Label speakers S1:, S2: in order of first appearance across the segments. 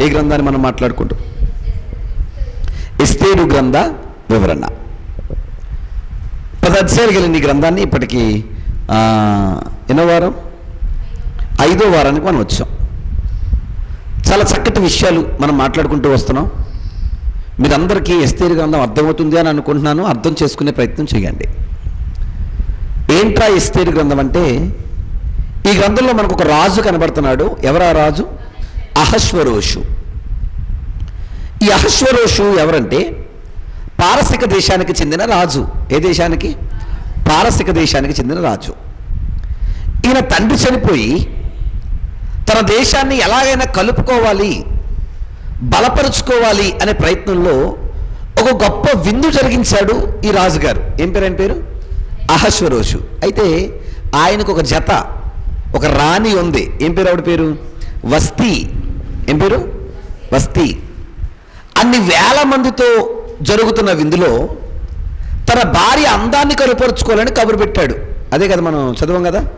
S1: ఏ గ్రంథాన్ని మనం మాట్లాడుకుంటాం? ఎస్తేరు గ్రంథ వివరణ. పది అధ్యాయాలు కలిగిన ఈ గ్రంథాన్ని ఇప్పటికీ ఎన్నో వారం? ఐదో వారానికి మనం వచ్చాం. చాలా చక్కటి విషయాలు మనం మాట్లాడుకుంటూ వస్తున్నాం. మీరందరికీ ఎస్తేరు గ్రంథం అర్థమవుతుంది అని అనుకుంటున్నాను. అర్థం చేసుకునే ప్రయత్నం చేయండి. ఏంట్రా ఎస్తేరు గ్రంథం అంటే ఈ గ్రంథంలో మనకు ఒక రాజు కనబడుతున్నాడు. ఎవరా రాజు? అహశ్వరోషు. ఈ అహశ్వరోషు ఎవరంటే పారసిక దేశానికి చెందిన రాజు. ఏ దేశానికి? పారసిక దేశానికి చెందిన రాజు. ఈయన తండ్రి చనిపోయి తన దేశాన్ని ఎలాగైనా కలుపుకోవాలి బలపరుచుకోవాలి అనే ప్రయత్నంలో ఒక గొప్ప విందు జరిగించాడు ఈ రాజుగారు. ఏం పేరు ఆయన పేరు? అహశ్వరోషు. అయితే ఆయనకు ఒక జత ఒక రాణి ఉంది. ఏం పేరు ఆవిడ పేరు? వస్తీ. ఏం పేరు? వస్తీ. అన్ని వేల మందితో జరుగుతున్న విందులో తన భార్య అందాన్ని కనుపరుచుకోవాలని కబురు పెట్టాడు. అదే కదా మనం చదవం కదా?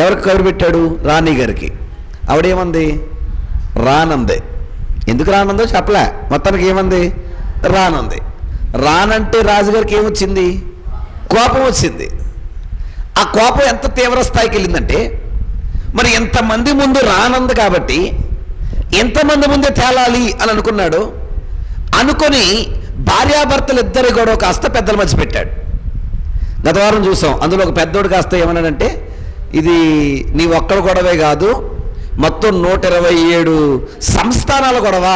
S1: ఎవరికి కబురు పెట్టాడు? రాణి గారికి. ఆవిడేమంది? రానందే. ఎందుకు రానందో చెప్పలే. మొత్తానికి ఏమంది? రానుంది. రానంటే రాజుగారికి ఏమొచ్చింది? కోపం వచ్చింది. ఆ కోపం ఎంత తీవ్ర స్థాయికి వెళ్ళిందంటే మరి ఎంతమంది ముందు రానంది కాబట్టి ఎంతమంది ముందే తేలాలి అని అనుకున్నాడు అనుకొని భార్యాభర్తలు ఇద్దరు గొడవ కాస్త పెద్దల మధ్య పెట్టాడు. గత వారం చూసాం. అందులో ఒక పెద్దోడు కాస్త ఏమన్నాడంటే ఇది నీ ఒక్కడ గొడవే కాదు మొత్తం నూట ఇరవై ఏడు సంస్థానాల గొడవ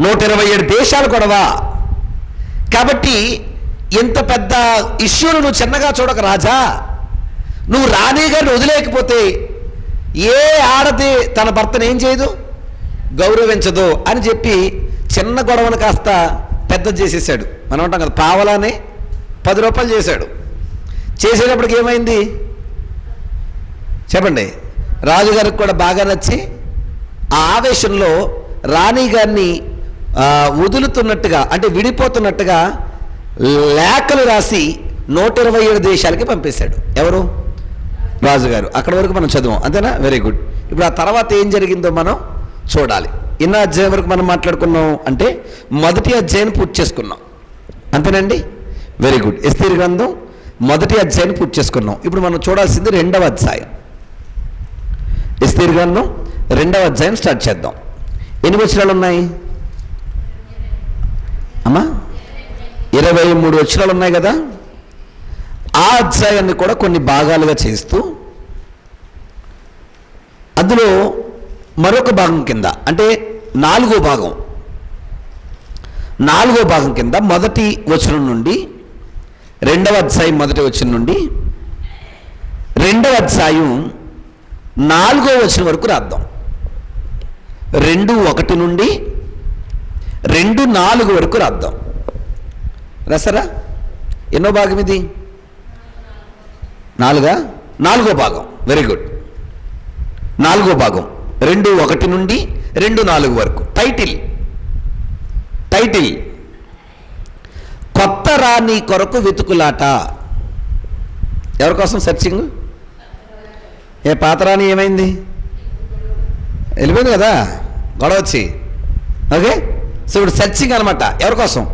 S1: నూట ఇరవై ఏడు దేశాల గొడవ. కాబట్టి ఇంత పెద్ద ఇష్యూను నువ్వు చిన్నగా చూడక రాజా. నువ్వు రాణి గారిని వదిలేకపోతే ఏ ఆడది తన భర్తను ఏం చేయదు? గౌరవించదు అని చెప్పి చిన్న గొడవను కాస్త పెద్ద చేసేసాడు. మనం అంటాం కదా పావలాని పది రూపాయలు చేశాడు. చేసేటప్పటికి ఏమైంది? చెప్పండి. రాజుగారికి కూడా బాగా నచ్చి ఆ ఆవేశంలో రాణి గారిని వదులుతున్నట్టుగా అంటే విడిపోతున్నట్టుగా లేఖలు రాసి నూట ఇరవై ఏడు దేశాలకి పంపేశాడు. ఎవరు? రాజుగారు. అక్కడ వరకు మనం చదువు అంతేనా? వెరీ గుడ్ ఇప్పుడు ఆ తర్వాత ఏం జరిగిందో మనం చూడాలి. ఇన్న అధ్యాయం వరకు మనం మాట్లాడుకున్నాం అంటే మొదటి అధ్యాయం పూర్తి చేసుకున్నాం. అంతేనండి? వెరీ గుడ్ ఎస్తీర్ గ్రంథం మొదటి అధ్యాయాన్ని పూర్తి చేసుకున్నాం. ఇప్పుడు మనం చూడాల్సింది రెండవ అధ్యాయం. ఎస్తీర్ గ్రంథం రెండవ అధ్యాయం స్టార్ట్ చేద్దాం. ఎన్ని వచనాలు ఉన్నాయి? అమ్మా? ఇరవై మూడు వచనాలు ఉన్నాయి కదా? ఆ అధ్యాయాన్ని కూడా కొన్ని భాగాలుగా చేస్తూ అందులో మరొక భాగం కింద అంటే నాలుగో భాగం. నాలుగో భాగం కింద మొదటి వచనం నుండి రెండవ అధ్యాయం మొదటి వచనం నుండి రెండవ అధ్యాయం నాలుగో వచనం వరకు రాద్దాం. రెండు ఒకటి నుండి రెండు నాలుగు వరకు రాద్దాం. రాసారా ఎన్నో భాగం ఇది? నాలుగా? నాలుగో భాగం. వెరీ గుడ్ నాలుగో భాగం. రెండు ఒకటి నుండి రెండు నాలుగు వరకు. టైటిల్ టైటిల్ కొత్త రాణి కొరకు వెతుకులాట. ఎవరి కోసం సెర్చింగ్ ఏ పాత రాణి ఏమైంది? వెళ్ళిపోయింది కదా? గొడవ వచ్చి. ఓకే సో ఇప్పుడు సెర్చింగ్ అనమాట ఎవరి కోసం?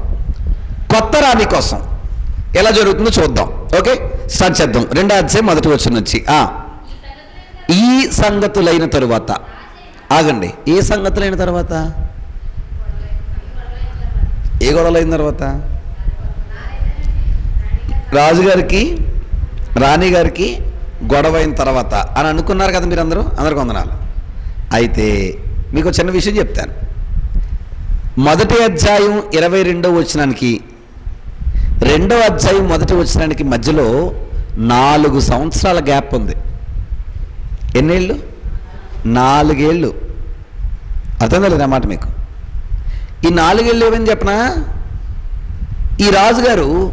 S1: కొత్త రాణి కోసం. ఎలా జరుగుతుందో చూద్దాం. ఓకే? స్టార్ట్ చేద్దాం. రెండో అధ్యాయం మొదటి వచ్చిన వచ్చి ఈ సంగతులైన తరువాత. ఆగండి. ఏ సంగతులైన తర్వాత? ఏ గొడవలు అయిన తర్వాత? రాజుగారికి రాణి గారికి గొడవ అయిన తర్వాత అని అనుకున్నారు కదా మీరు అందరూ అందరికి వందనాలు. అయితే మీకు చిన్న విషయం చెప్తాను. మొదటి అధ్యాయం ఇరవై రెండో వచ్చినానికి రెండవ అధ్యాయం మొదటి వచనానికి మధ్యలో నాలుగు సంవత్సరాల గ్యాప్ ఉంది. ఎన్నేళ్ళు? నాలుగేళ్ళు. అర్థం లేదు అన్నమాట మీకు? ఈ నాలుగేళ్ళు ఏమని చెప్పనా? ఈ రాజుగారు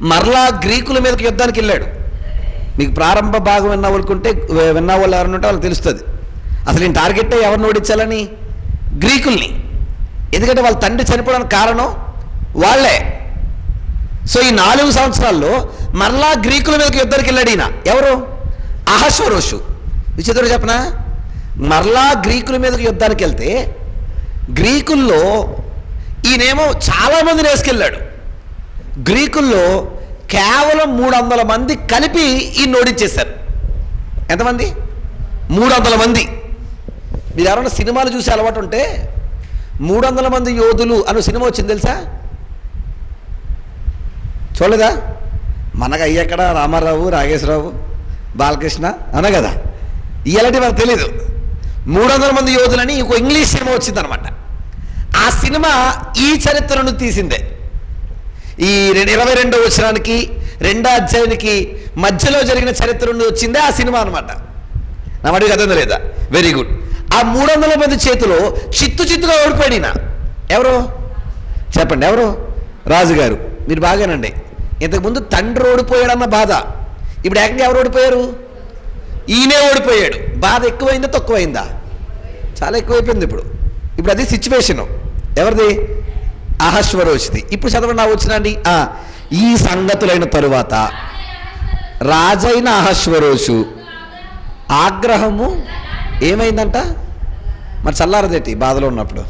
S1: మరలా గ్రీకుల మీదకి యుద్ధానికి వెళ్ళాడు. మీకు ప్రారంభ భాగం విన్న వాళ్ళకుంటే విన్న వాళ్ళు ఎవరైనా ఉంటే వాళ్ళకి తెలుస్తుంది. అసలు ఈ టార్గెట్ ఎవరిని ఓడించాలని? గ్రీకుల్ని. ఎందుకంటే వాళ్ళ తండ్రి చనిపోవడానికి కారణం వాళ్ళే. సో ఈ నాలుగు సంవత్సరాల్లో మరలా గ్రీకుల మీదకి యుద్ధానికి వెళ్ళాడు ఈయన. ఎవరు? అహశ్వరోషు. విచిత్రుడు చెప్పనా? మరలా గ్రీకుల మీదకి యుద్ధానికి వెళ్తే గ్రీకుల్లో ఈయనేమో చాలామందిని వేసుకెళ్ళాడు. గ్రీకుల్లో కేవలం మూడు వందల మంది కలిపి ఈ ఓడించేశారు. ఎంతమంది? మూడు వందల మంది. మీరు ఎవరైనా సినిమాలు చూసే అలవాటు ఉంటే మూడు వందల మంది యోధులు అనే సినిమా వచ్చింది తెలుసా? చూడలేదా? మనకు అయ్యక్కడ రామారావు రాగేశ్వరరావు బాలకృష్ణ అన కదా. ఇలాంటి మనకు తెలీదు. మూడు వందల మంది యోధులని ఇంకో ఇంగ్లీష్ సినిమా వచ్చిందనమాట. ఆ సినిమా ఈ చరిత్రను తీసిందే. ఈ రెండు ఇరవై రెండో వచ్చినానికి రెండో అధ్యాయానికి మధ్యలో జరిగిన చరిత్ర నుండి వచ్చిందే ఆ సినిమా అనమాట. నా వాడికి అర్థం లేదా? వెరీ గుడ్ ఆ మూడు వందల మంది చేతిలో చిత్తు చిత్తుగా ఓడిపోయాడు ఎవరు? చెప్పండి ఎవరు? రాజుగారు. మీరు బాగానండి. ఇంతకుముందు తండ్రి ఓడిపోయాడన్న బాధ. ఇప్పుడు ఏకంగా ఎవరు ఓడిపోయారు? ఈయనే ఓడిపోయాడు. బాధ ఎక్కువైందా తక్కువైందా? చాలా ఎక్కువైపోయింది ఇప్పుడు. ఇప్పుడు అది సిచ్యువేషను. ఎవరిది? అహశ్వరోషిది ఇప్పుడు చదవండి వచ్చినండి ఈ సంగతులైన తరువాత రాజైన అహశ్వరోషు ఆగ్రహము ఏమైందంట? మరి చల్లారదేటి బాధలో ఉన్నప్పుడు?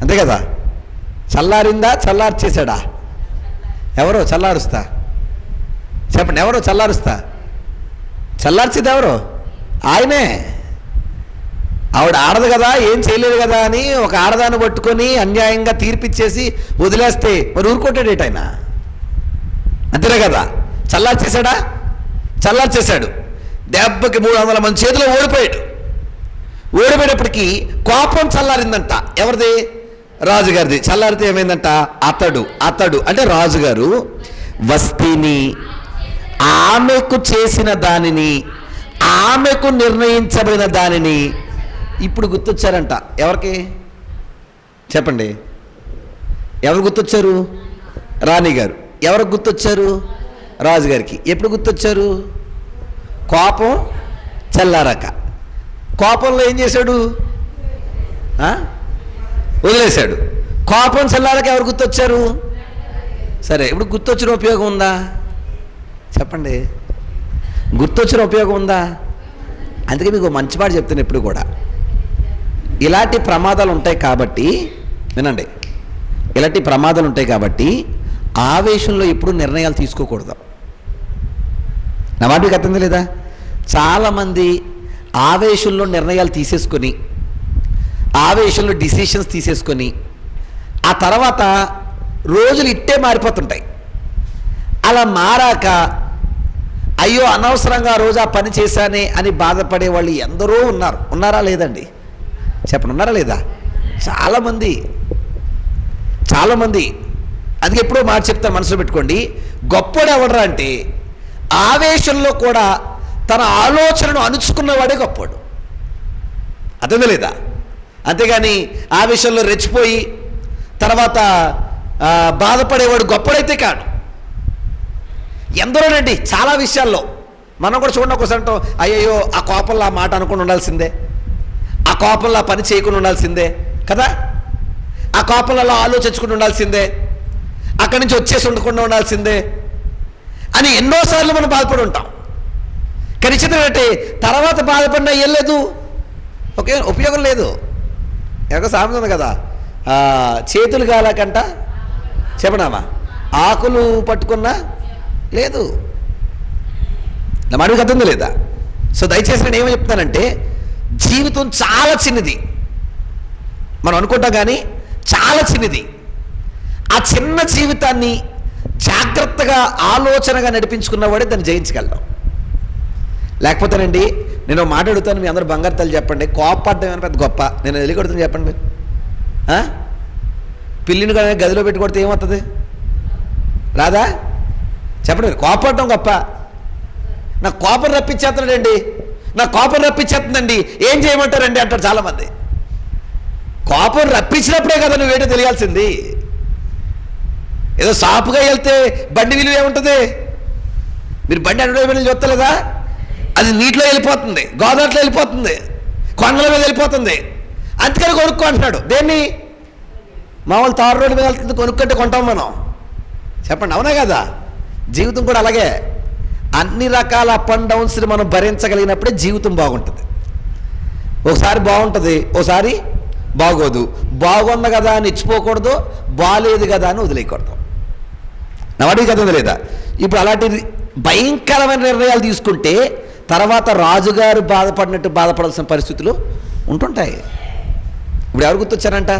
S1: అంతే కదా? చల్లారిందా చల్లార్చేశాడా? ఎవరో చల్లారుస్తా. చెప్పండి ఎవరో చల్లారుస్తా? చల్లార్చేది ఎవరు? ఆయనే. ఆవిడ ఆడదు కదా ఏం చేయలేదు కదా అని ఒక ఆడదాన్ని పట్టుకొని అన్యాయంగా తీర్పిచ్చేసి వదిలేస్తే మరి ఊరుకోటాడేట ఆయన? అంతేనే కదా? చల్లార్చేశాడా? చల్లార్చేశాడు. దెబ్బకి మూడు వందల మంది చేతిలో ఓడిపోయాడు. ఓడిపోయేటప్పటికి కోపం చల్లారిందంట. ఎవరిది? రాజుగారిది. చల్లారితే ఏమైందంట? అతడు అతడు. అంటే రాజుగారు వస్తీని ఆమెకు చేసిన దానిని ఆమెకు నిర్ణయించబడిన దానిని ఇప్పుడు గుర్తొచ్చారంట. ఎవరికి? చెప్పండి. ఎవరు గుర్తొచ్చారు? రాణి గారు ఎవరు గుర్తొచ్చారు? రాజుగారికి. ఎప్పుడు గుర్తొచ్చారు? కోపం చల్లారక. కోపంలో ఏం చేశాడు? వదిలేశాడు. కోపం చల్లారాక ఎవరు గుర్తొచ్చారు? సరే ఇప్పుడు గుర్తొచ్చిన ఉపయోగం ఉందా? చెప్పండి. గుర్తొచ్చిన ఉపయోగం ఉందా? అందుకే మీకు మంచి మాట చెప్తాను ఎప్పుడు కూడా. ఇలాంటి ప్రమాదాలు ఉంటాయి కాబట్టి వినండి. ఇలాంటి ప్రమాదాలు ఉంటాయి కాబట్టి ఆవేశంలో ఎప్పుడు నిర్ణయాలు తీసుకోకూడదు. నా మాట మీకు అర్థం లేదా చాలామంది ఆవేశంలో నిర్ణయాలు తీసేసుకొని ఆవేశంలో డిసిషన్స్ తీసేసుకొని ఆ తర్వాత రోజులు ఇట్టే మారిపోతుంటాయి. అలా మారాక అయ్యో అనవసరంగా రోజు ఆ పని చేశానే అని బాధపడే వాళ్ళు ఎందరో ఉన్నారు. ఉన్నారా లేదండి? చెప్పండి ఉన్నారా లేదా? చాలామంది చాలామంది. అందుకే ఎప్పుడో మాట చెప్తాను మనసులో పెట్టుకోండి. గొప్పడు ఎవడరా అంటే ఆవేశంలో కూడా తన ఆలోచనను అణుచుకున్నవాడే గొప్పడు. అర్థమే లేదా? అంతేగాని విషయంలో రెచ్చిపోయి తర్వాత బాధపడేవాడు గొప్పడైతే కాడు. ఎందరోనండి చాలా విషయాల్లో. మనం కూడా చూడండి ఒకసారి అంటాం అయ్యయ్యో ఆ కోపంలో ఆ మాట అనుకుని ఉండాల్సిందే. ఆ కోపంలో పని చేయకుండా ఉండాల్సిందే కదా? ఆ కోపంలో ఆలోచించుకుని ఉండాల్సిందే. అక్కడి నుంచి వచ్చేసి ఉండకుండా ఉండాల్సిందే అని ఎన్నోసార్లు మనం బాధపడి ఉంటాం. కానీ చిత్రం తర్వాత బాధపడినా ఏం లేదు. ఓకే ఉపయోగం లేదు. ఎక్కడ సామెత ఉంది కదా. చేతులు కాలకంట చెప్పనామా? ఆకులు పట్టుకున్నా లేదు. నా మనకి అర్థం లేదా? సో దయచేసి నేను ఏమని చెప్తానంటే జీవితం చాలా చిన్నది. మనం అనుకుంటాం కానీ చాలా చిన్నది. ఆ చిన్న జీవితాన్ని జాగ్రత్తగా ఆలోచనగా నడిపించుకున్నవాడే దాన్ని జయించగలం. లేకపోతేనండి నేను మాట్లాడుతాను మాట అడుగుతాను మీ అందరూ బంగారు తల్లి చెప్పండి. కోపడ్డం ఏమైనా పెద్ద గొప్ప? నేను వెళ్ళి చెప్పండి మీరు. పిల్లిని కూడా గదిలో పెట్టి కొడితే ఏమవుతుంది? రాదా? చెప్పండి మీరు. కోపడడం గొప్ప. నా కోపం రప్పించేస్తున్నాడండి. నా కోపం రప్పించేస్తుందండి. ఏం చేయమంటారండి అంటారు చాలామంది. కోపం రప్పించినప్పుడే కదా నువ్వేటో తెలియాల్సింది. ఏదో సాపుగా వెళ్తే బండి విలువ ఏముంటుంది? మీరు బండి అడ్వర్టైజ్మెంట్ చూస్తలేదా? అది నీటిలో వెళ్ళిపోతుంది గోదావరిలో వెళ్ళిపోతుంది కొండల మీద వెళ్ళిపోతుంది. అందుకని కొనుక్కో అంటున్నాడు. దేన్ని? మామూలు తారు రోడ్డు మీద వెళ్తుంది కొనుక్కుంటే కొంటాం మనం. చెప్పండి అవునా కదా? జీవితం కూడా అలాగే. అన్ని రకాల అప్ అండ్ డౌన్స్ని మనం భరించగలిగినప్పుడే జీవితం బాగుంటుంది. ఒకసారి బాగుంటుంది ఒకసారి బాగోదు. బాగుంది కదా అని ఇచ్చిపోకూడదు బాలేదు కదా అని వదిలేయకూడదు. నవాడి కదా లేదా ఇప్పుడు అలాంటి భయంకరమైన నిర్ణయాలు తీసుకుంటే తర్వాత రాజుగారు బాధపడినట్టు బాధపడాల్సిన పరిస్థితులు ఉంటుంటాయి. ఇప్పుడు ఎవరు గుర్తొచ్చారంట?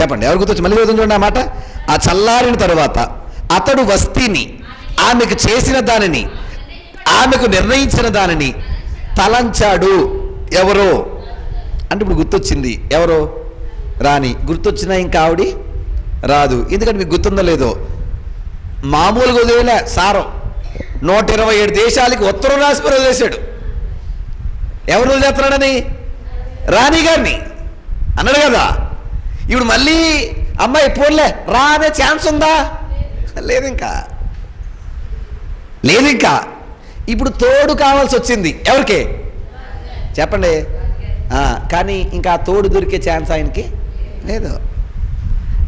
S1: చెప్పండి ఎవరు గుర్తొచ్చి మళ్ళీ చూడండి ఆ ఆ చల్లారిన తరువాత అతడు వస్తీని ఆమెకు చేసిన దానిని ఆమెకు నిర్ణయించిన దానిని తలంచాడు. ఎవరో? అంటే ఇప్పుడు గుర్తొచ్చింది. ఎవరో? రాని గుర్తొచ్చినా ఇంకా ఆవిడి రాదు. ఎందుకంటే మీకు గుర్తుందో లేదో? మామూలుగా వదిలే సారం. నూట ఇరవై ఏడు దేశాలకి ఉత్తరం రాసి వదిలేశాడు. ఎవరు వదిలేస్తున్నాడని రాణి గారిని. అన్నాడు కదా. ఇప్పుడు మళ్ళీ అమ్మాయి పోన్లే రా అనే ఛాన్స్ ఉందా? లేదు ఇంకా లేదు ఇంకా ఇప్పుడు తోడు కావాల్సి వచ్చింది. ఎవరికి? చెప్పండి. కానీ ఇంకా తోడు దొరికే ఛాన్స్ ఆయనకి లేదు.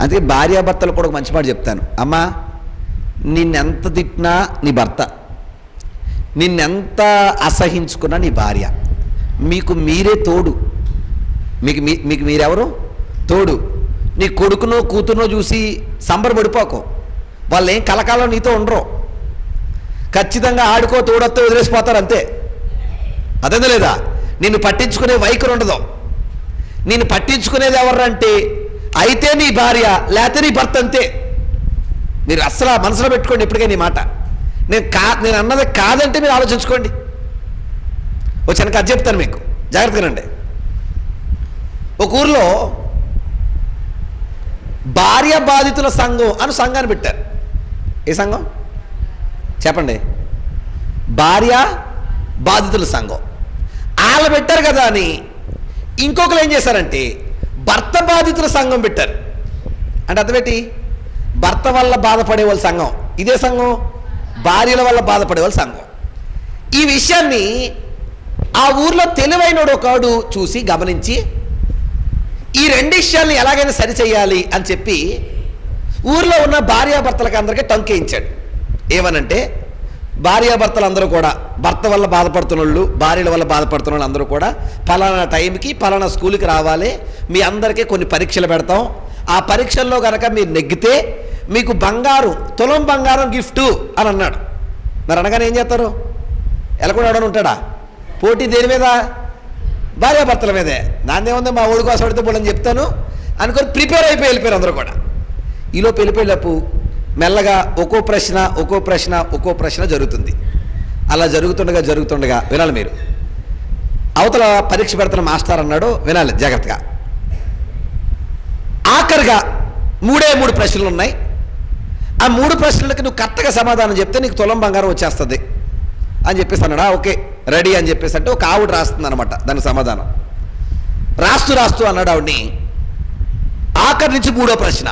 S1: అందుకే భార్యాభర్తలు కూడా ఒక మంచి మాట చెప్తాను. అమ్మా నిన్నెంత తిట్టినా నీ భర్త. నిన్నెంత అసహించుకున్నా నీ భార్య? మీకు మీరే తోడు. మీకు మీ మీకు మీరెవరు? తోడు. నీ కొడుకునో కూతురునో చూసి సంబరపడిపోకు. వాళ్ళు ఏం కలకాలం నీతో ఉండరు. ఖచ్చితంగా ఆడుకో తోడొత్తో వదిలేసిపోతారు అంతే. అదే లేదా? నిన్ను పట్టించుకునే వైఖరి ఉండదు. నిన్ను పట్టించుకునేది ఎవరంటే అయితే నీ భార్య లేకపోతే నీ భర్త అంతే. మీరు అస్సలు మనసులో పెట్టుకోండి ఇప్పటికే నీ మాట. నేను కా నేను అన్నది కాదంటే మీరు ఆలోచించుకోండి. ఓ చిన్న కథ చెప్తాను మీకు. జాగ్రత్తగానండి ఒక ఊర్లో భార్య బాధితుల సంఘం అని సంఘాన్ని పెట్టారు. ఏ సంఘం? చెప్పండి. భార్య బాధితుల సంఘం. వాళ్ళు పెట్టారు కదా అని ఇంకొకరు ఏం చేశారంటే భర్త బాధితుల సంఘం పెట్టారు. అంటే అర్థమేటి భర్త వల్ల బాధపడే వాళ్ళ సంఘం. ఇదే సంఘం? భార్యల వల్ల బాధపడే వాళ్ళ సంఘం. ఈ విషయాన్ని ఆ ఊర్లో తెలివైనడు ఒకడు చూసి గమనించి ఈ రెండు విషయాల్ని ఎలాగైనా సరిచేయాలి అని చెప్పి ఊర్లో ఉన్న భార్యాభర్తలకు అందరికీ టంకేయించాడు. ఏమనంటే భార్యాభర్తలు అందరూ కూడా భర్త వల్ల బాధపడుతున్న వాళ్ళు భార్యల వల్ల బాధపడుతున్న వాళ్ళు అందరూ కూడా పలానా టైంకి పలానా స్కూల్కి రావాలి. మీ అందరికీ కొన్ని పరీక్షలు పెడతాం. ఆ పరీక్షల్లో కనుక మీరు నెగ్గితే మీకు బంగారు తులం బంగారం గిఫ్ట్ అని అన్నాడు. మరి అనగానే ఏం చేస్తారు? ఎలకుండా ఎవడని ఉంటాడా? పోటీ దేని మీద? భార్యాభర్తల మీదే. నాదేముంది మా ఊడి కోసం పడితే పోలని చెప్తాను. అనుకొని ప్రిపేర్ అయిపోయి వెళ్ళిపోయారు అందరూ కూడా. ఈలోపు వెళ్ళిపోయేటప్పు మెల్లగా ఒక్కో ప్రశ్న ఒక్కో ప్రశ్న ఒక్కో ప్రశ్న జరుగుతుంది. అలా జరుగుతుండగా జరుగుతుండగా వినాలి మీరు. అవతల పరీక్ష పెడుతున్న మాస్టర్ అన్నాడు. వినాలి జాగ్రత్తగా. ఆఖరిగా మూడే మూడు ప్రశ్నలు ఉన్నాయి. ఆ మూడు ప్రశ్నలకి నువ్వు కరెక్ట్గా సమాధానం చెప్తే నీకు తులం బంగారం వచ్చేస్తుంది అని చెప్పేసి అన్నాడా. ఓకే రెడీ అని చెప్పేసి అంటే ఒక ఆవిడ రాస్తుంది అనమాట దానికి సమాధానం. రాస్తూ రాస్తూ అన్నాడు ఆవిడ్ని. ఆఖరి నుంచి మూడో ప్రశ్న.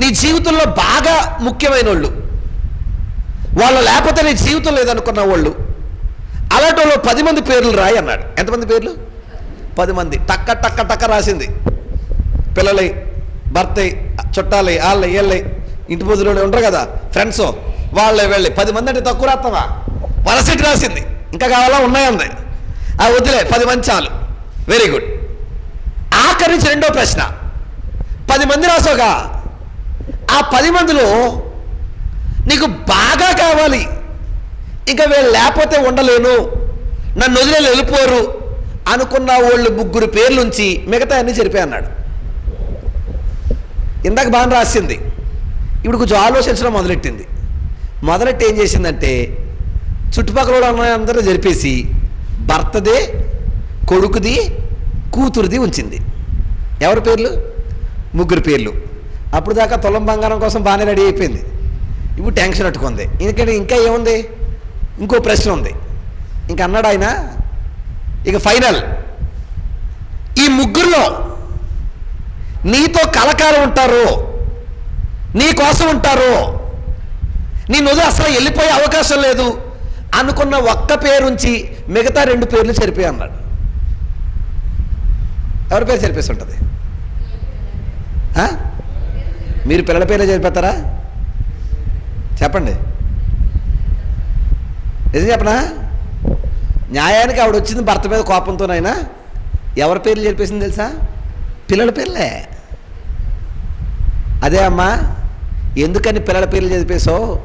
S1: నీ జీవితంలో బాగా ముఖ్యమైన వాళ్ళు వాళ్ళు లేకపోతే నీ జీవితం లేదనుకున్న వాళ్ళు. అలాంటి వాళ్ళు పది మంది పేర్లు రాయి అన్నాడు. ఎంతమంది పేర్లు? పది మంది. టక్క టక్క టక్క రాసింది. పిల్లలై భర్తయి చుట్టాలై వాళ్ళై వీళ్ళై ఇంటి పొద్దులో ఉంటారు కదా ఫ్రెండ్స్ వాళ్ళే వెళ్ళి పది మంది అంటే తక్కువ రాస్తావా పరసెట్ రాసింది. ఇంకా కావాలా? ఉన్నాయంది. ఆ వద్దులే పది మంది చాలు. వెరీ గుడ్ ఆఖరి నుంచి రెండో ప్రశ్న. పది మంది రాసావుగా? ఆ పది మందిలో నీకు బాగా కావాలి. ఇంకా వీళ్ళు లేకపోతే ఉండలేను. నన్ను వదిలే వెళ్ళిపోరు అనుకున్న వాళ్ళు ముగ్గురు పేర్లుంచి మిగతా అన్ని చెరిపే అన్నాడు. ఇందాక బాగా రాసింది. ఇప్పుడు కొంచెం ఆలోచించడం మొదలెట్టింది. మొదలెట్టి ఏం చేసిందంటే చుట్టుపక్కల కూడా ఉన్న అందరూ జరిపేసి భర్తదే కొడుకుది కూతురుది ఉంచింది. ఎవరి పేర్లు? ముగ్గురు పేర్లు. అప్పుడు దాకా తొలం బంగారం కోసం బాగానే రెడీ అయిపోయింది. ఇప్పుడు టెన్షన్ అట్టుకుంది ఎందుకంటే ఇంకా ఏముంది? ఇంకో ప్రశ్న ఉంది. ఇంక అన్నాడు ఆయన ఇక ఫైనల్. ఈ ముగ్గురులో నీతో కలకాలం ఉంటారు. నీ కోసం ఉంటారు. నీ నువ్వు అసలు వెళ్ళిపోయే అవకాశం లేదు. అనుకున్న ఒక్క పేరుంచి మిగతా రెండు పేర్లు చెరిపోయి అన్నాడు. ఎవరి పేరు చెరిపేసి ఉంటుంది? మీరు పిల్లల పేర్లు చెరిపేస్తారా? చెప్పండి. నిజం చెప్పనా? న్యాయానికి ఆవిడ వచ్చింది భర్త మీద కోపంతోనైనా ఎవరి పేర్లు చెరిపేసింది తెలుసా? పిల్లల పేర్లే. అదే అమ్మా. ఎందుకని పిల్లల పేర్లు చదివేశావు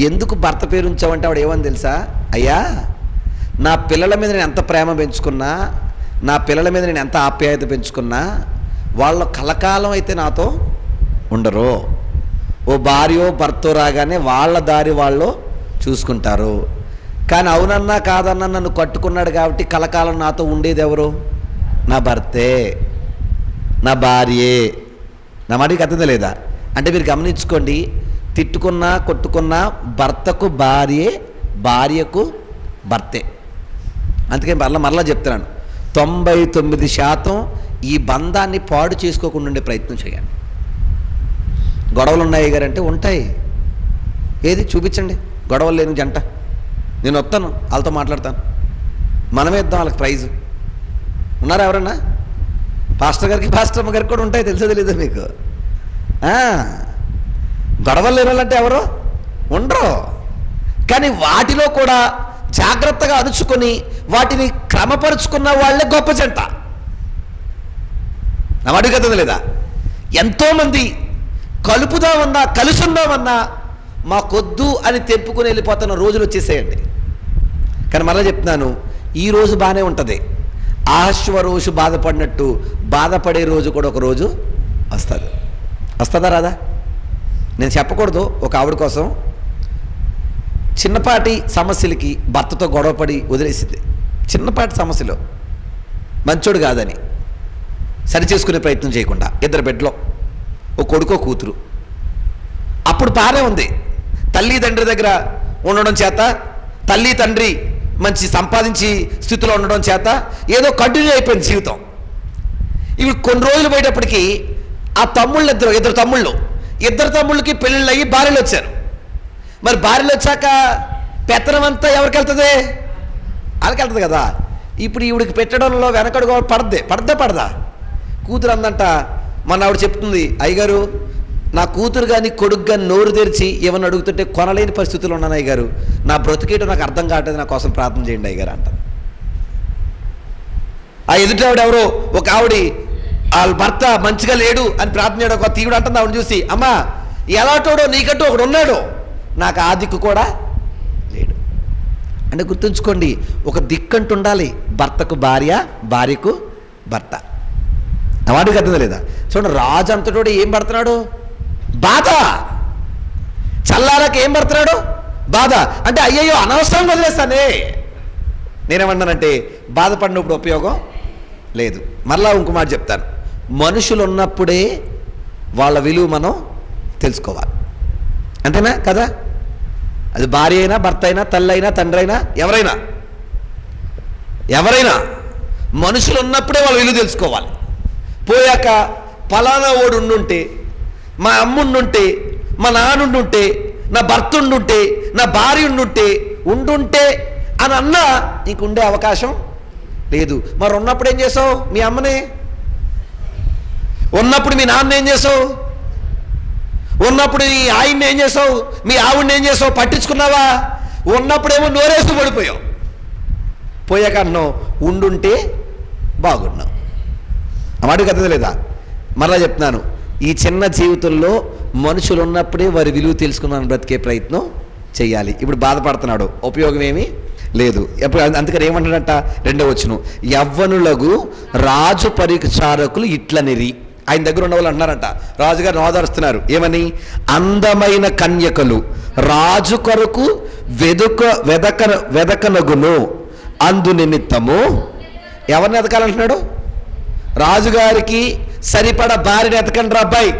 S1: ఎందుకు భర్త పేరు ఉంచావంటే ఆవిడ ఏమని తెలుసా? అయ్యా నా పిల్లల మీద నేను ఎంత ప్రేమ పెంచుకున్నా నా పిల్లల మీద నేను ఎంత ఆప్యాయత పెంచుకున్నా వాళ్ళు కలకాలం అయితే నాతో ఉండరు. ఓ భార్యో భర్తో రాగానే వాళ్ళ దారి వాళ్ళు చూసుకుంటారు. కానీ అవునన్నా కాదన్నా నన్ను కట్టుకున్నాడు కాబట్టి కలకాలం నాతో ఉండేది ఎవరు? నా భర్తే నా భార్యే. నా మాటకి అర్థం లేదా అంటే మీరు గమనించుకోండి తిట్టుకున్నా కొట్టుకున్నా భర్తకు భార్యే భార్యకు భర్తే. అందుకే మరలా మరలా చెప్తున్నాను. తొంభై తొమ్మిది శాతం ఈ బంధాన్ని పాడు చేసుకోకుండా ఉండే ప్రయత్నం చేయండి గొడవలు ఉన్నాయి గారంటే ఉంటాయి. ఏది చూపించండి. గొడవలు లేని జంట. నేను వస్తాను వాళ్ళతో మాట్లాడతాను. మనమే ఇద్దాం వాళ్ళకి ప్రైజు. ఉన్నారా ఎవరన్నా? పాస్టర్ గారికి పాస్టర్ అమ్మ గారికి కూడా ఉంటాయి తెలుసో తెలీదా మీకు? గొడవలు లేని వాళ్ళంటే ఎవరు? ఉండరు. కానీ వాటిలో కూడా జాగ్రత్తగా అరుచుకొని వాటిని క్రమపరుచుకున్న వాళ్ళే గొప్ప జంట. నా వాడి లేదా? ఎంతోమంది కలుపుదామన్నా కలుసుందామన్నా మాకొద్దు అని తెంపుకుని వెళ్ళిపోతున్న రోజులు వచ్చేసేయండి. కానీ మరలా చెప్తున్నాను ఈ రోజు బాగానే ఉంటుంది. ఆశ్వ రోజు బాధపడినట్టు బాధపడే రోజు కూడా ఒక రోజు వస్తుంది. వస్తుందా రాదా? నేను చెప్పకూడదు ఒక ఆవిడ కోసం. చిన్నపాటి సమస్యలకి భర్తతో గొడవపడి వదిలేసింది. చిన్నపాటి సమస్యలు. మంచోడు కాదని. సరి చేసుకునే ప్రయత్నం చేయకుండా ఇద్దరు బిడ్డలో ఓ కొడుకో కూతురు. అప్పుడు బాగానే ఉంది. తల్లి తండ్రి దగ్గర ఉండడం చేత తల్లి తండ్రి మంచి సంపాదించి స్థితిలో ఉండడం చేత ఏదో కంటిన్యూ అయిపోయింది జీవితం. ఇవి కొన్ని రోజులు పోయేటప్పటికీ ఆ తమ్ముళ్ళు ఇద్దరు ఇద్దరు తమ్ముళ్ళు. ఇద్దరు తమ్ముళ్ళకి పెళ్ళిళ్ళు అయ్యి భార్యలు వచ్చారు. మరి భార్యలు వచ్చాక పెత్తనం అంతా ఎవరికి వెళ్తుంది? వాళ్ళకి వెళ్తుంది కదా. ఇప్పుడు ఈవిడికి పెట్టడంలో వెనకడుగు పడద్దే. పడద్దా పడదా? కూతురు అందంట మన ఆవిడ చెప్తుంది అయ్యగారు నా కూతురు కానీ కొడుకు కానీ నోరు తెరిచి ఏమన్నా అడుగుతుంటే కొనలేని పరిస్థితులు ఉన్నాను అయ్యగారు. నా బ్రతికేటో నాకు అర్థం కావట్లేదు నా కోసం ప్రార్థన చేయండి అయ్యగారు అంట. ఆ ఎదుటి ఆవిడ ఎవరో? ఒక ఆవిడ వాళ్ళ భర్త మంచిగా లేడు అని ప్రార్థన ఒక తీవుడు అంటుంది ఆవిడ చూసి అమ్మా ఎలాటోడో నీకంటూ ఒకడు ఉన్నాడు. నాకు ఆ దిక్కు కూడా లేడు. అంటే గుర్తుంచుకోండి ఒక దిక్కంటూ ఉండాలి. భర్తకు భార్య భార్యకు భర్త. వాడికి అర్థం లేదా? చూడండి రాజు అంతటోడు ఏం పడుతున్నాడు? బాధ. చల్లారక ఏం పడుతున్నాడు? బాధ. అంటే అయ్యయ్యో అనవసరం వదిలేస్తానే. నేనేమన్నానంటే బాధపడినప్పుడు ఉపయోగం లేదు. మరలా ఇంకో మాట చెప్తాను. మనుషులు ఉన్నప్పుడే వాళ్ళ విలువ మనం తెలుసుకోవాలి. అంతేనా? కదా? అది భార్య అయినా భర్త అయినా తల్లి అయినా తండ్రి అయినా ఎవరైనా. ఎవరైనా. మనుషులు ఉన్నప్పుడే వాళ్ళ విలువ తెలుసుకోవాలి. పోయాక ఫలానా ఓడు ఉండుంటే మా అమ్ముండుంటే మా నాన్నుండుంటే నా భర్త ఉండుంటే నా భార్య ఉండుంటే ఉండుంటే అని అన్నా నీకు ఉండే అవకాశం లేదు. మరి ఉన్నప్పుడు ఏం చేసావు? మీ అమ్మనే ఉన్నప్పుడు మీ నాన్న ఏం చేసావు ఉన్నప్పుడు మీ ఆయన్ని ఏం చేసావు మీ ఆవిడ్ని ఏం చేసావు పట్టించుకున్నావా? ఉన్నప్పుడేమో నోరేస్తూ పడిపోయావు. పోయాక అన్నావు ఉండుంటే బాగున్నావు. అమాడు కదా లేదా? మరలా చెప్తున్నాను ఈ చిన్న జీవితంలో మనుషులు ఉన్నప్పుడే వారి విలువ తెలుసుకున్నాను బ్రతికే ప్రయత్నం చేయాలి. ఇప్పుడు బాధపడుతున్నాడు. ఉపయోగం ఏమీ లేదు. ఎప్పుడు అందుకని ఏమంటాడట రెండో వచ్చును యవ్వనులకు రాజు పరిచారకులు ఇట్లనిరి. ఆయన దగ్గర ఉన్న వాళ్ళు అంటున్నారంట. రాజుగారు నోదరుస్తున్నారు ఏమని? అందమైన కన్యకలు. రాజు కొరకు వెదుక వెదక వెదకనగును. అందు నిమిత్తము ఎవరిని ఎదకాలంటున్నాడు రాజుగారికి సరిపడ భార్యని ఎతకండి అబ్బాయి.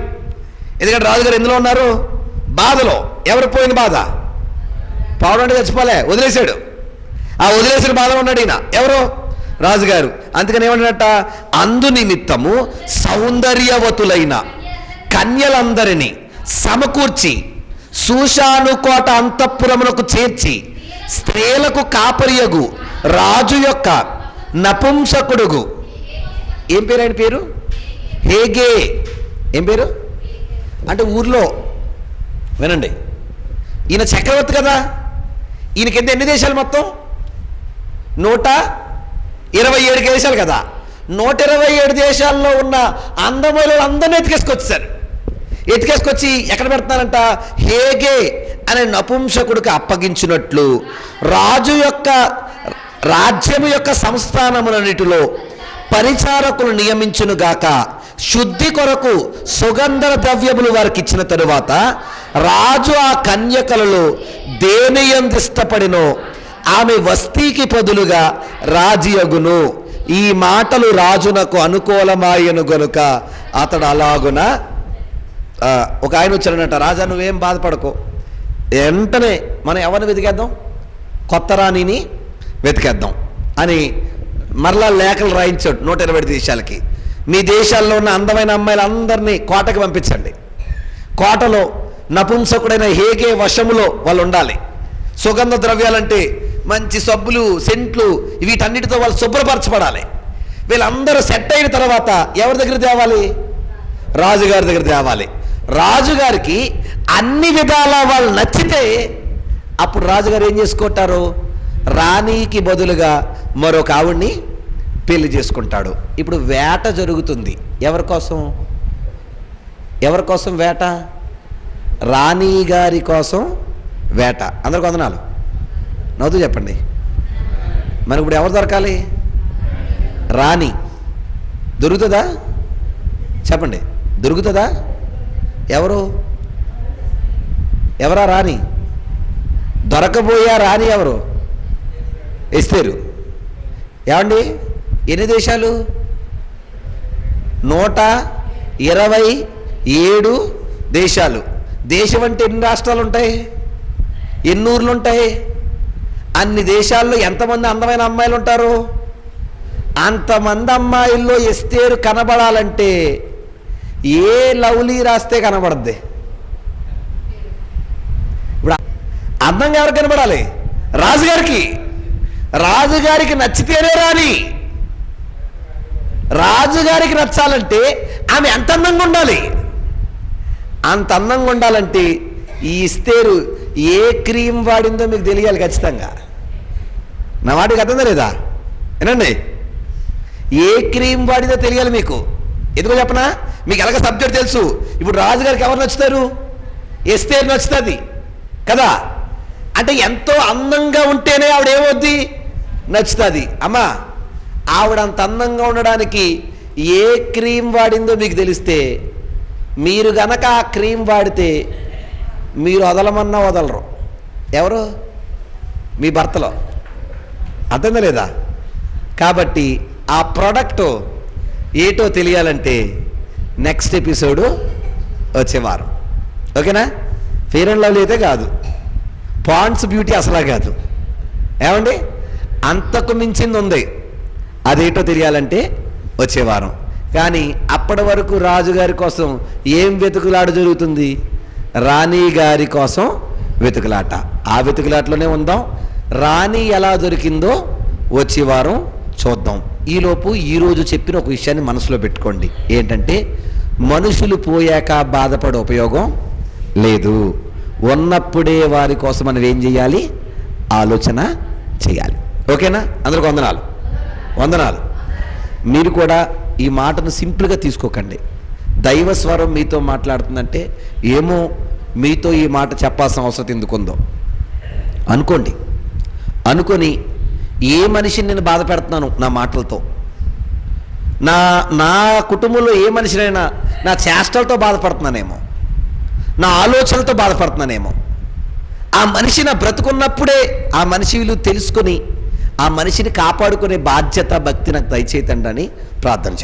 S1: ఎందుకంటే రాజుగారు ఎందులో ఉన్నారు? బాధలో. ఎవరు పోయిన బాధ? పావుడంటే చచ్చిపోలే. వదిలేశాడు. ఆ వదిలేసిన బాధలో ఉన్నాడు ఈయన. ఎవరు? రాజుగారు అందుకని ఏమన్నట అందు నిమిత్తము సౌందర్యవతులైన కన్యలందరినీ సమకూర్చి శూషాను కోట అంతఃపురమునకు చేర్చి స్త్రీలకు కాపరియగు రాజు యొక్క నపుంసకుడుగు. ఏం పేరు ఆయన పేరు? హేగే. ఏం పేరు? అంటే ఊర్లో. వినండి. ఈయన చక్రవర్తి కదా? ఈయనకి ఎంత ఎన్ని దేశాలు మొత్తం? నూట ఇరవై ఏడు దేశాలు కదా. నూట ఇరవై ఏడు దేశాల్లో ఉన్న అందమూలలు అందరినీ ఎతికేసుకొచ్చారు ఎతికేసుకొచ్చి ఎక్కడ పెడతారంట హేగే అనే నపుంసకుడికి అప్పగించినట్లు రాజు యొక్క రాజ్యము యొక్క సంస్థానములన్నిటిలో పరిచారకులు నియమించును గాక. శుద్ధి కొరకు సుగంధ ద్రవ్యములు వారికి ఇచ్చిన తరువాత రాజు ఆ కన్యకలలో దేని ఎందు ఇష్టపడినో ఆమె వస్తీకి పదులుగా రాజియగును. ఈ మాటలు రాజునకు అనుకూలమాయను గనుక అతడు అలాగున ఒక ఆయన వచ్చాడనట రాజా నువ్వేం బాధపడకు. వెంటనే మనం ఎవరిని వెతికేద్దాం? కొత్త రాణిని వెతికేద్దాం. అని మరలా లేఖలు రాయించాడు నూట ఇరవై దేశాలకి. మీ దేశాల్లో ఉన్న అందమైన అమ్మాయిలందరినీ కోటకి పంపించండి. కోటలో నపుంసకుడైన హేగే వశములో వాళ్ళు ఉండాలి సుగంధ ద్రవ్యాలంటే మంచి సబ్బులు సెంట్లు వీటన్నిటితో వాళ్ళు శుభ్రపరచబడాలి. వీళ్ళందరూ సెట్ అయిన తర్వాత ఎవరి దగ్గర తేవాలి? రాజుగారి దగ్గర తేవాలి. రాజుగారికి అన్ని విధాల వాళ్ళు నచ్చితే అప్పుడు రాజుగారు ఏం చేసుకుంటారు? రాణికి బదులుగా మరొక ఆవిడ్ని పెళ్ళి చేసుకుంటాడు. ఇప్పుడు వేట జరుగుతుంది. ఎవరి కోసం? ఎవరి కోసం వేట? రాణి గారి కోసం వేట. అందరికి వందనాలు. నవ్వుతూ చెప్పండి. మనకు ఇప్పుడు ఎవరు దొరకాలి? రాణి. దొరుకుతుందా? చెప్పండి. దొరుకుతుందా? ఎవరు? ఎవరా రాణి? దొరకబోయా రాణి ఎవరు? ఇస్తారు ఏమండి? ఎన్ని దేశాలు? నూట ఇరవై ఏడు దేశాలు. దేశం అంటే ఎన్ని రాష్ట్రాలు ఉంటాయి ఎన్ని ఊర్లు ఉంటాయి అన్ని దేశాల్లో ఎంతమంది అందమైన అమ్మాయిలు ఉంటారు అంతమంది అమ్మాయిల్లో ఎస్తేరు కనబడాలంటే ఏ లవ్లీ రాస్తే కనబడద్ది? ఇప్పుడు అందంగా ఎవరికి కనబడాలి? రాజుగారికి. రాజుగారికి నచ్చితేనే రాని రాజుగారికి నచ్చాలంటే ఆమె ఎంత అందంగా ఉండాలి? అంత అందంగా ఉండాలంటే ఈ ఇస్తేరు ఏ క్రీమ్ వాడిందో మీకు తెలియాలి ఖచ్చితంగా. నా వాటికి అర్థం లేదా? వినండి. ఏ క్రీమ్ వాడిందో తెలియాలి మీకు. ఎందుకో చెప్పనా? మీకు ఎలాగ సబ్జెక్ట్ తెలుసు? ఇప్పుడు రాజుగారికి ఎవరు నచ్చుతారు? ఎస్తేరు నచ్చుతుంది. కదా? అంటే ఎంతో అందంగా ఉంటేనే ఆవిడ ఏమొద్ది నచ్చుతుంది. అమ్మా ఆవిడ అంత అందంగా ఉండడానికి ఏ క్రీమ్ వాడిందో మీకు తెలిస్తే మీరు గనక ఆ క్రీమ్ వాడితే మీరు వదలమన్నా వదలరు. ఎవరు? మీ భర్తలో. అర్థం లేదా కాబట్టి ఆ ప్రోడక్ట్ ఏటో తెలియాలంటే నెక్స్ట్ ఎపిసోడు వచ్చేవారం ఓకేనా? ఫెయిర్ అండ్ లవ్లీ అయితే కాదు. పాండ్స్ బ్యూటీ అసలా కాదు. ఏమండి? అంతకు మించింది ఉంది. అదేటో తెలియాలంటే వచ్చేవారం కానీ అప్పటి వరకు రాజుగారి కోసం ఏం వెతుకులాడు జరుగుతుంది? రాణి గారి కోసం వెతుకులాట. ఆ వెతుకులాటలోనే ఉందాం. రాణి ఎలా దొరికిందో వచ్చే వారం చూద్దాం. ఈలోపు ఈరోజు చెప్పిన ఒక విషయాన్ని మనసులో పెట్టుకోండి. ఏంటంటే మనుషులు పోయాక బాధపడే ఉపయోగం లేదు. ఉన్నప్పుడే వారి కోసం మనం ఏం చేయాలి? ఆలోచన చేయాలి. ఓకేనా? అందరికి వందనాలు. వందనాలు. మీరు కూడా ఈ మాటను సింపుల్గా తీసుకోకండి. దైవ స్వరం మీతో మాట్లాడుతుందంటే ఏమో మీతో ఈ మాట చెప్పాల్సిన అవసరం ఎందుకుందో. అనుకోండి. అనుకొని ఏ మనిషిని నేను బాధ పెడుతున్నాను నా మాటలతో? నా నా కుటుంబంలో ఏ మనిషినైనా నా చేష్టలతో బాధపడుతున్నానేమో నా ఆలోచనలతో బాధపడుతున్నానేమో ఆ మనిషి నా బ్రతుకున్నప్పుడే ఆ మనిషి వీళ్ళు తెలుసుకొని ఆ మనిషిని కాపాడుకునే బాధ్యత భక్తి నాకు దయచేతండి అని ప్రార్థన చేద్దాం.